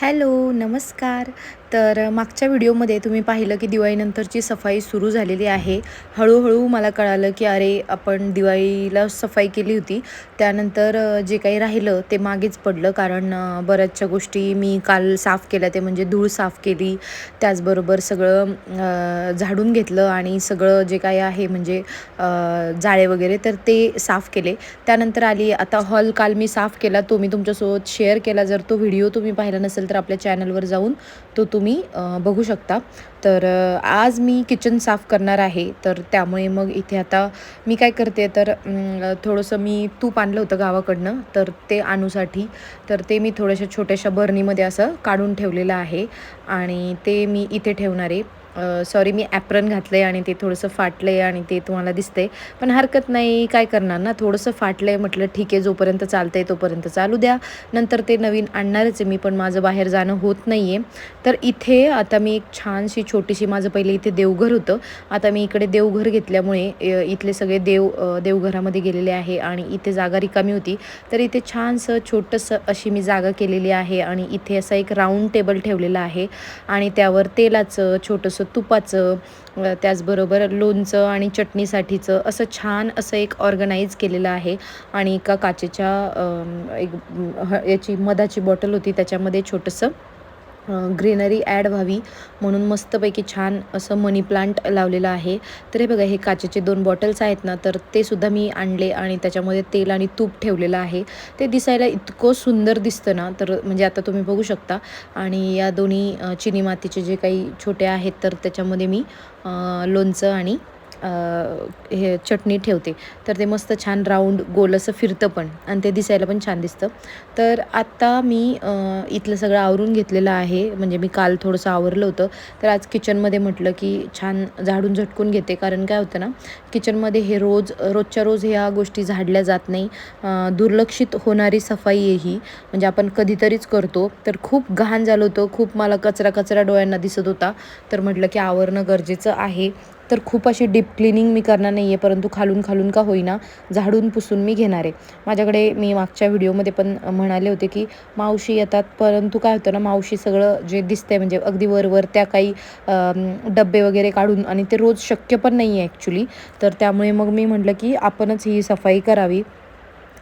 Hello नमस्कार. तर मागच्या व्हिडिओमध्ये तुम्ही पाहिलं की दिवाळीनंतरची सफाई सुरू झालेली आहे. हळूहळू मला कळालं की अरे आपण दिवाळीला सफाई केली होती. त्यानंतर जे काही राहिलं ते मागेच पडलं कारण बऱ्याचशा गोष्टी मी काल साफ केल्या. ते म्हणजे धूळ साफ केली. त्याचबरोबर सगळं झाडून घेतलं आणि सगळं जे काही आहे म्हणजे जाळे वगैरे तर ते साफ केले. त्यानंतर आली आता हॉल काल मी साफ केला. तो मी तुमच्यासोबत शेअर केला. जर तो व्हिडिओ तुम्ही पाहिला नसेल तर आपल्या चॅनलवर जाऊन तो तुम्ही तुम्ही बघू शकता. तर आज मी किचन साफ करणार आहे. तर त्यामुळे मग इथे आता मी काय करते तर थोडंसं मी तूप आणलं होतं गावाकडनं. तर ते आणूसाठी तर ते मी थोड्याशा छोट्याशा बरणीमध्ये असं काढून ठेवलेलं आहे. आणि ते मी इथे ठेवणार आहे. सॉरी मी ॲप्रन घातलं आहे आणि ते थोडंसं फाटलं आहे आणि ते तुम्हाला दिसतंय. पण हरकत नाही काय करणार ना? थोडंसं फाटलं आहे म्हटलं ठीक आहे जोपर्यंत चालतं आहे तोपर्यंत चालू द्या. नंतर ते नवीन आणणारच आहे मी पण माझं बाहेर जाणं होत नाही आहे तर इथे आता मी एक छानशी छोटीशी माझं पहिले इथे देवघर होतं. आता मी इकडे देवघर घेतल्यामुळे इथले सगळे देव देवघरामध्ये गेलेले आहे आणि इथे जागा रिकामी होती. तर इथे छानसं छोटंसं अशी मी जागा केलेली आहे आणि इथे असा एक राऊंड टेबल ठेवलेलं आहे. आणि त्यावर तेलाचं छोटंसं तुपाचं त्याचबरोबर लोणचं आणि चटणीसाठीचं असं छान असं एक ऑर्गनाईज केलेलं आहे. आणि एका काचेच्या एक ह- याची मधाची बॉटल होती त्याच्यामध्ये छोटंसं ग्रीनरी ॲड व्हावी म्हणून मस्तपैकी छान असं मनी प्लांट लावलेलं आहे. तर हे बघा हे काचेचे दोन बॉटल्स आहेत ना तर ते सुद्धा मी आणले आणि त्याच्यामध्ये तेल आणि तूप ठेवलेलं आहे. ते दिसायला इतकं सुंदर दिसतं ना तर म्हणजे आता तुम्ही बघू शकता. आणि या दोन्ही चिनी मातीचे जे काही छोटे आहेत तर त्याच्यामध्ये मी लोणचं आणि हे चटणी ठेवते. तर ते मस्त छान राऊंड गोल असं फिरतं पण आणि ते दिसायला पण छान दिसतं. तर आत्ता मी इथलं सगळं आवरून घेतलेलं आहे. म्हणजे मी काल थोडंसं आवरलं होतं. तर आज किचनमध्ये म्हटलं की छान झाडून झटकून घेते. कारण काय होतं ना किचनमध्ये हे रोज रोजच्या रोज ह्या गोष्टी झाडल्या जात नाही. दुर्लक्षित होणारी सफाई आहे ही. म्हणजे आपण कधीतरीच करतो. तर खूप घाण झालं होतं. खूप मला कचरा कचरा डोळ्यांना दिसत होता. तर म्हटलं की आवरणं गरजेचं आहे. तर खूप अशी डीप क्लिनिंग मी करणार नाही आहे परंतु खालून खालून का होईना झाडून पुसून मी घेणार आहे. माझ्याकडे मी मागच्या व्हिडिओमध्ये पण म्हणाले होते की मावशी येतात परंतु काय होतं ना मावशी सगळं जे दिसतंय म्हणजे अगदी वरवर त्या काही डब्बे वगैरे काढून आणि ते रोज शक्य पण नाही आहे ॲक्च्युली तर त्यामुळे मग मी म्हटलं की आपणच ही सफाई करावी.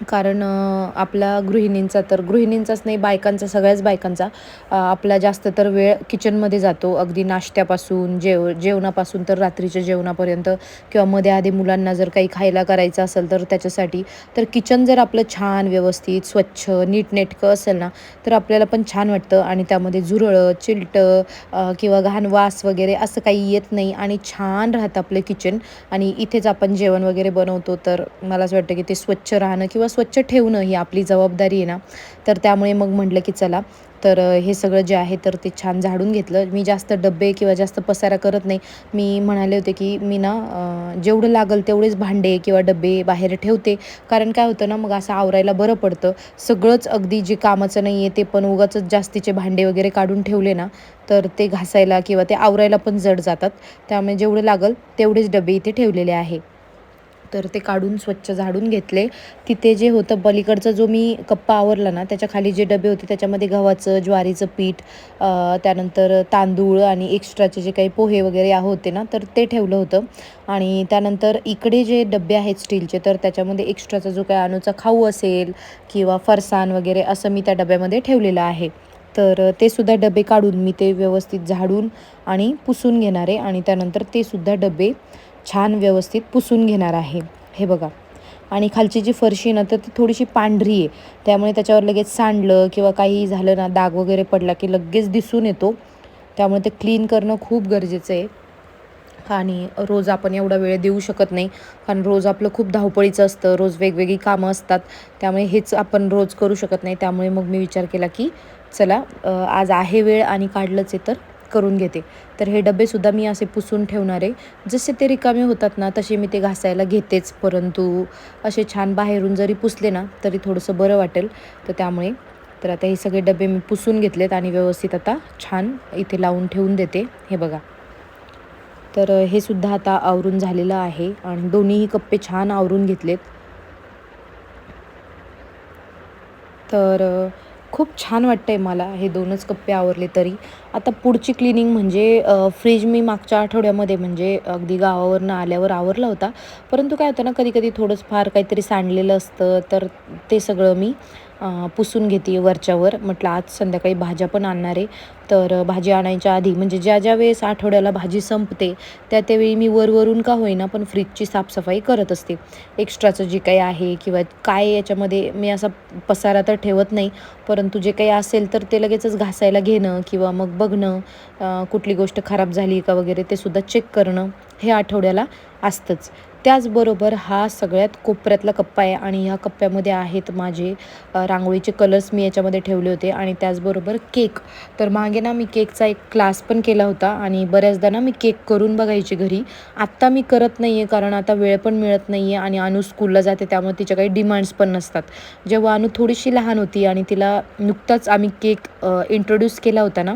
कारण आपला गृहिणींचा तर गृहिणींचाच नाही बायकांचा सगळ्याच बायकांचा. आपला जास्त तर वेळ किचनमध्ये जातो अगदी नाश्त्यापासून जेव जेवणापासून तर रात्रीच्या जेवणापर्यंत किंवा मध्ये आधी मुलांना जर काही खायला करायचं असेल तर त्याच्यासाठी. तर किचन जर आपलं छान व्यवस्थित स्वच्छ नीटनेटकं असेल ना तर आपल्याला पण छान वाटतं आणि त्यामध्ये झुरळं चिलटं किंवा घाण वास वगैरे असं काही येत नाही आणि छान राहतं आपलं किचन. आणि इथेच आपण जेवण वगैरे बनवतो तर मला असं वाटतं की ते स्वच्छ राहणं किंवा स्वच्छ ठेवणं ही आपली जबाबदारी आहे ना. तर त्यामुळे मग म्हटलं की चला तर हे सगळं जे आहे तर ते छान झाडून घेतलं. मी जास्त डब्बे किंवा जास्त पसारा करत नाही. मी म्हणाले होते की मी ना जेवढं लागल तेवढेच भांडे किंवा डब्बे बाहेर ठेवते. कारण काय होतं ना मग असं आवरायला बरं पडतं. सगळंच अगदी जे कामाचं नाही आहे ते पण उगाच जास्तीचे भांडे वगैरे काढून ठेवले ना तर ते घासायला किंवा ते आवरायला पण जड जातात. त्यामुळे जेवढं लागल तेवढेच डबे इथे ठेवलेले आहे. तर ते काढून स्वच्छ झाडून घेतले. तिथे जे होतं पलीकडचा जो मी कप्पा आवरला ना त्याच्याखाली जे डबे होते त्याच्यामध्ये गव्हाचं ज्वारीचं पीठ त्यानंतर तांदूळ आणि एक्स्ट्राचे जे काही पोहे वगैरे होते ना तर ते ठेवलं होतं. आणि त्यानंतर इकडे जे डबे आहेत स्टीलचे तर त्याच्यामध्ये एक्स्ट्राचा जो काही अणूचा खाऊ असेल किंवा फरसाण वगैरे असं मी त्या डब्यामध्ये ठेवलेलं आहे. तर ते सुद्धा डबे काढून मी ते व्यवस्थित झाडून आणि पुसून घेणार आहे आणि त्यानंतर ते सुद्धा डबे छान व्यवस्थित पुसून घेणार आहे. हे बघा. आणि खालची जी फरशी ना तर ती थोडीशी पांढरी आहे. त्यामुळे त्याच्यावर लगेच सांडलं किंवा काही झालं ना दाग वगैरे पडला की लगेच दिसून येतो. त्यामुळे ते क्लीन करणं खूप गरजेचं आहे. आणि रोज आपण एवढा वेळ देऊ शकत नाही. कारण रोज आपलं खूप धावपळीचं असतं. रोज वेगवेगळी कामं असतात. त्यामुळे हेच आपण रोज करू शकत नाही. त्यामुळे मग मी विचार केला की चला आज आहे वेळ आणि काढलंच आहे तर करून घेते. तर हे डबेसुद्धा मी असे पुसून ठेवणार आहे. जसे ते रिकामे होतात ना तसे मी ते घासायला घेतेच. परंतु असे छान बाहेरून जरी पुसले ना तरी थोडंसं बरं वाटेल. तर त्यामुळे तर आता हे सगळे डबे मी पुसून घेतलेत आणि व्यवस्थित आता छान इथे लावून ठेवून देते. हे बघा. तर हे सुद्धा आता आवरून झालेलं आहे आणि दोन्हीही कप्पे छान आवरून घेतलेत. तर खूप छान वाटतं आहे मला हे दोनच कप्पे आवरले तरी. आता पुढची क्लिनिंग म्हणजे फ्रीज मी मागच्या आठवड्यामध्ये म्हणजे अगदी गावावरनं आल्यावर आवरला होता. परंतु काय होतं ना कधी कधी थोडंच फार काहीतरी सांडलेलं असतं तर ते सगळं मी पुसून घेते वरच्यावर. म्हटलं आज संध्याकाळी भाज्या पण आणणार आहे. तर भाजी आणायच्या आधी म्हणजे ज्या ज्या वेळेस आठवड्याला भाजी संपते त्या त्यावेळी मी वरवरून का होईना पण फ्रीजची साफसफाई करत असते. एक्स्ट्राचं जे काही आहे किंवा काय याच्यामध्ये मी असा पसारा तर ठेवत नाही परंतु जे काही असेल तर ते लगेचच घासायला घेणं किंवा मग बघणं कुठली गोष्ट खराब झाली का वगैरे ते सुद्धा चेक करणं हे आठवड्याला असतंच. त्याचबरोबर हा सगळ्यात कोपऱ्यातला कप्पा आहे आणि ह्या कप्प्यामध्ये आहेत माझे रांगोळीचे कलर्स मी याच्यामध्ये ठेवले होते आणि त्याचबरोबर केक. तर मागे ना मी केकचा एक क्लास पण केला होता आणि बऱ्याचदा ना मी केक करून बघायची घरी. आत्ता मी करत नाही आहे कारण आता वेळ पण मिळत नाही आहे आणि अनु स्कूलला जाते त्यामुळे तिच्या काही डिमांड्स पण नसतात. जेव्हा अनु थोडीशी लहान होती आणि तिला नुकताच आम्ही केक इंट्रोड्यूस केला होता ना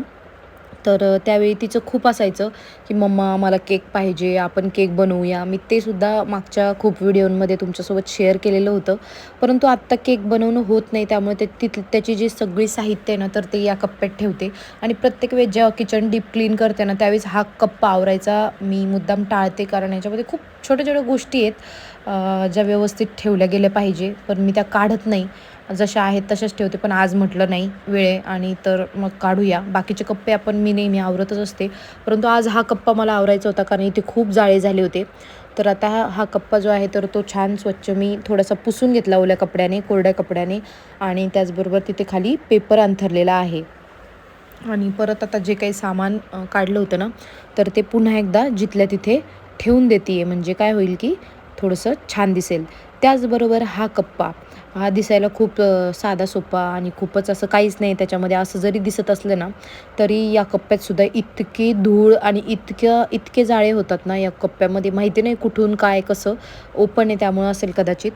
तर त्यावेळी तिचं खूप असायचं की मम्मा मला केक पाहिजे आपण केक बनवूया. मी ते सुद्धा मागच्या खूप व्हिडिओमध्ये तुमच्यासोबत शेअर केलेलं होतं. परंतु आत्ता केक बनवणं होत नाही त्यामुळे ते तिथ त्याची जी सगळी साहित्य आहे ना तर ते या कप्प्यात ठेवते. आणि प्रत्येक वेळेस जेव्हा किचन डीप क्लीन करते ना त्यावेळेस हा कप्पा आवरायचा मी मुद्दाम टाळते. कारण याच्यामध्ये खूप छोट्या छोट्या गोष्टी आहेत ज्या व्यवस्थित ठेवल्या गेल्या पाहिजे पण मी त्या काढत नाही. जशा आहेत तशाच ठेवते पण आज म्हटलं नाही वेळ आणि तर मग काढूया. बाकीचे कप्पे आपण मी नेहमी आवरतच असते. परंतु आज हा कप्पा मला आवरायचा होता कारण इथे खूप जाळे झाले होते. तर आता हा हा कप्पा जो आहे तर तो छान स्वच्छ मी थोडासा पुसून घेतला ओल्या कपड्याने कोरड्या कपड्याने. आणि त्याचबरोबर तिथे खाली पेपर अंथरलेला आहे. आणि परत आता जे काही सामान काढलं होतं ना तर ते पुन्हा एकदा जिथल्या तिथे ठेवून देते आहे म्हणजे काय होईल की थोडंसं छान दिसेल. त्याचबरोबर हा कप्पा. हा दिसायला खूप साधा सोपा आणि खूपच असं काहीच नाही त्याच्यामध्ये. असं जरी दिसत असलं ना तरी या कप्प्यातसुद्धा इतकी धूळ आणि इतक्या इतके जाळे होतात ना या कप्प्यामध्ये. माहिती नाही कुठून काय कसं ओपन आहे त्यामुळं असेल कदाचित.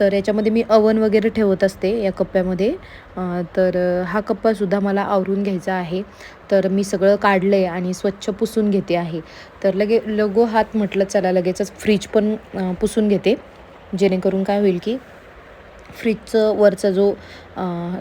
तर याच्यामध्ये मी अवन वगैरे ठेवत असते या कप्प्यामध्ये. तर हा कप्पासुद्धा मला आवरून घ्यायचा आहे. तर मी सगळं काढलं आहे आणि स्वच्छ पुसून घेते आहे. तर लगे लगो हात म्हटलं चला लगेचच फ्रीज पण पुसून घेते. जेणेकरून काय होईल की फ्रीजचं वरचा जो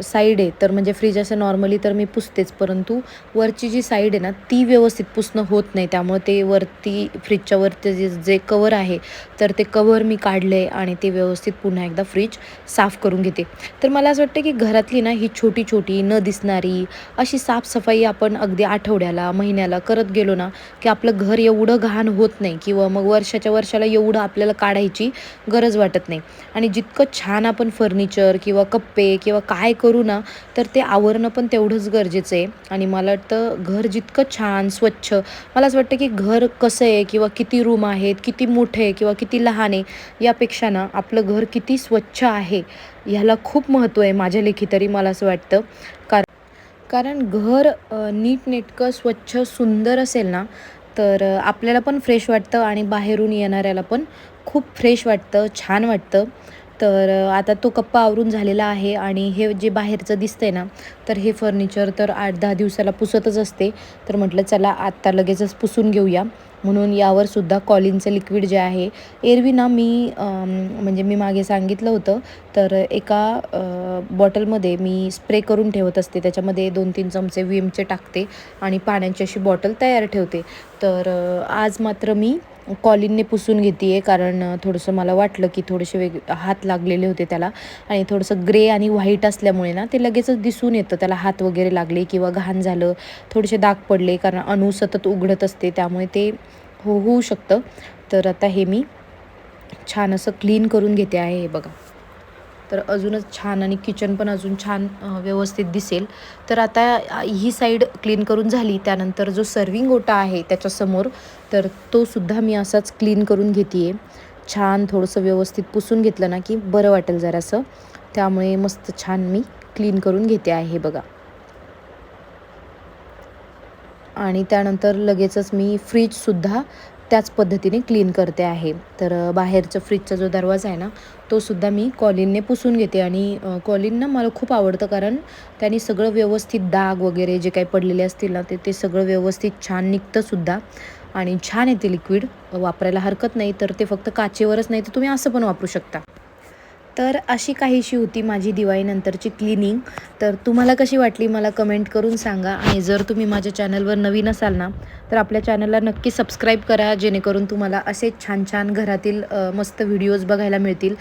साईड आहे तर म्हणजे फ्रीज असं नॉर्मली तर मी पुसतेच परंतु वरची जी साईड आहे ना ती व्यवस्थित पुसणं होत नाही. त्यामुळे ते वरती फ्रीजच्या वरती जे जे कवर आहे तर ते कवर मी काढले आणि ते व्यवस्थित पुन्हा एकदा फ्रीज साफ करून घेते. तर मला असं वाटतं की घरातली ना ही छोटी छोटी न दिसणारी अशी साफसफाई आपण अगदी आठवड्याला महिन्याला करत गेलो ना की आपलं घर एवढं घाण होत नाही किंवा मग वर्षाच्या वर्षाला एवढं आपल्याला काढायची गरज वाटत नाही. आणि जितकं छान आपण फर्निचर किंवा कप्पे किंवा काय करू ना तर ते आवरणं पण तेवढंच गरजेचं आहे. आणि मला वाटतं घर जितकं छान स्वच्छ मला असं वाटतं की घर कसं आहे किंवा किती रूम आहेत किती मोठे आहे किंवा किती लहान आहे यापेक्षा ना आपलं घर किती स्वच्छ आहे ह्याला खूप महत्त्व आहे माझ्या लेखी तरी मला असं वाटतं. कारण कारण घर नीटनेटकं स्वच्छ सुंदर असेल ना तर आपल्याला पण फ्रेश वाटतं आणि बाहेरून येणाऱ्याला पण खूप फ्रेश वाटतं छान वाटतं. तर आता तो कप्पा आवरून झालेला आहे आणि हे जे बाहेरचं दिसतंय ना तर हे फर्निचर तर आठ दहा दिवसाला पुसतच असते. तर म्हटलं चला आत्ता लगेचच पुसून घेऊया. म्हणून यावर सुद्धा कॉलिनचं लिक्विड जे आहे एरवी ना मी म्हणजे मी मागे सांगितलं होतं. तर एका बॉटलमध्ये मी स्प्रे करून ठेवत असते. त्याच्यामध्ये दोन तीन चमचे विमचे टाकते आणि पाण्याची अशी बॉटल तयार ठेवते. तर आज मात्र मी कॉलिनने पुसून घेते आहे कारण थोडंसं मला वाटलं की थोडेसे वेग हात लागलेले होते त्याला. आणि थोडंसं ग्रे आणि व्हाईट असल्यामुळे ना ते लगेचच दिसून येतं. त्याला हात वगैरे लागले किंवा घाण झालं थोडेसे दाग पडले कारण अणू सतत उघडत असते त्यामुळे ते हो होऊ शकतं. तर आता हे मी छान असं क्लीन करून घेते आहे हे बघा. तर अजूनच छान आणि किचन पण अजून छान व्यवस्थित दिसेल. तर आता ही साईड क्लीन करून झाली. त्यानंतर जो सर्विंग ओटा आहे त्याच्यासमोर तर तो सुद्धा मी असाच क्लीन करून घेते आहे छान थोडंसं व्यवस्थित पुसून घेतलं ना की बरं वाटेल जरासं. त्यामुळे मस्त छान मी क्लीन करून घेते आहे बघा. आणि त्यानंतर लगेचच मी फ्रीजसुद्धा त्याच पद्धतीने क्लीन करते आहे. तर बाहेरचं फ्रीजचा जो दरवाजा आहे ना तोसुद्धा मी कॉलिनने पुसून घेते. आणि अ, कॉलिन ना मला खूप आवडतं कारण त्याने सगळं व्यवस्थित दाग वगैरे जे काही पडलेले असतील ना ते ते सगळं व्यवस्थित छान निघतंसुद्धा आणि छान येते लिक्विड वापरायला हरकत नाही तर ते फक्त काचेवरच नाही तर तुम्ही असं पण वापरू शकता. तर अशी काहीशी होती माझी दिवाळीनंतरची क्लिनिंग तर तुम्हाला कशी वाटली मला कमेंट करून सांगा. आणि जर तुम्ही माझ्या चॅनलवर नवीन असाल ना तर आपल्या चॅनलला नक्की सबस्क्राईब करा जेणेकरून तुम्हाला असे छान छान घरातील मस्त व्हिडिओज बघायला मिळतील.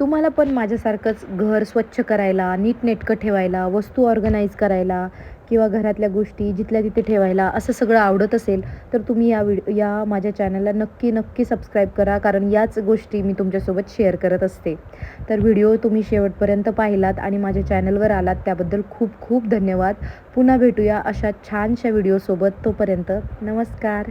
तुम्हाला पण माझ्यासारखंच घर स्वच्छ करायला नीटनेटकं ठेवायला वस्तू ऑर्गनाईज करायला किंवा घरातल्या गोष्टी जिथल्या तिथे ठेवायला असं सगळं आवडत असेल तर तुम्ही या व्हिड या माझ्या चॅनलला नक्की नक्की सबस्क्राईब करा. कारण याच गोष्टी मी तुमच्यासोबत शेअर करत असते. तर व्हिडिओ तुम्ही शेवटपर्यंत पाहिलात आणि माझ्या चॅनलवर आलात त्याबद्दल खूप खूप धन्यवाद. पुन्हा भेटूया अशा छानशा व्हिडिओसोबत तोपर्यंत नमस्कार.